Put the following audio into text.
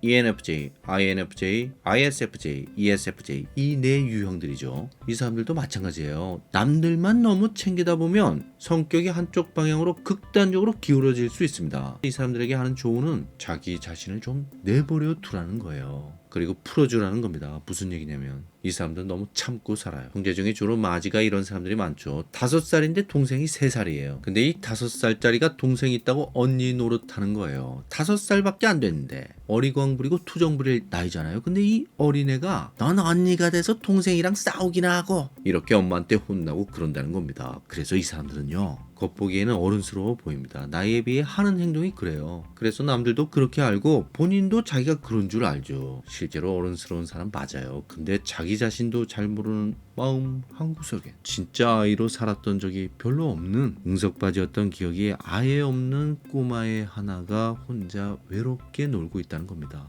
ENFJ, INFJ, ISFJ, ESFJ 이 네 유형들이죠. 이 사람들도 마찬가지예요. 남들만 너무 챙기다 보면 성격이 한쪽 방향으로 극단적으로 기울어질 수 있습니다. 이 사람들에게 하는 조언은 자기 자신을 좀 내버려 두라는 거예요. 그리고 풀어주라는 겁니다. 무슨 얘기냐면 이 사람들은 너무 참고 살아요. 형제 중에 주로 마지가 이런 사람들이 많죠. 다섯 살인데 동생이 세 살이에요. 근데 이 다섯 살짜리가 동생이 있다고 언니 노릇하는 거예요. 다섯 살밖에 안 됐는데 어리광 부리고 투정 부릴 나이잖아요. 근데 이 어린애가 넌 언니가 돼서 동생이랑 싸우기나 하고 이렇게 엄마한테 혼나고 그런다는 겁니다. 그래서 이 사람들은요. 겉보기에는 어른스러워 보입니다. 나이에 비해 하는 행동이 그래요. 그래서 남들도 그렇게 알고 본인도 자기가 그런 줄 알죠. 실제로 어른스러운 사람 맞아요. 근데 자기 자신도 잘 모르는 마음 한구석에 진짜 아이로 살았던 적이 별로 없는 응석바지였던 기억이 아예 없는 꼬마의 하나가 혼자 외롭게 놀고 있다는 겁니다.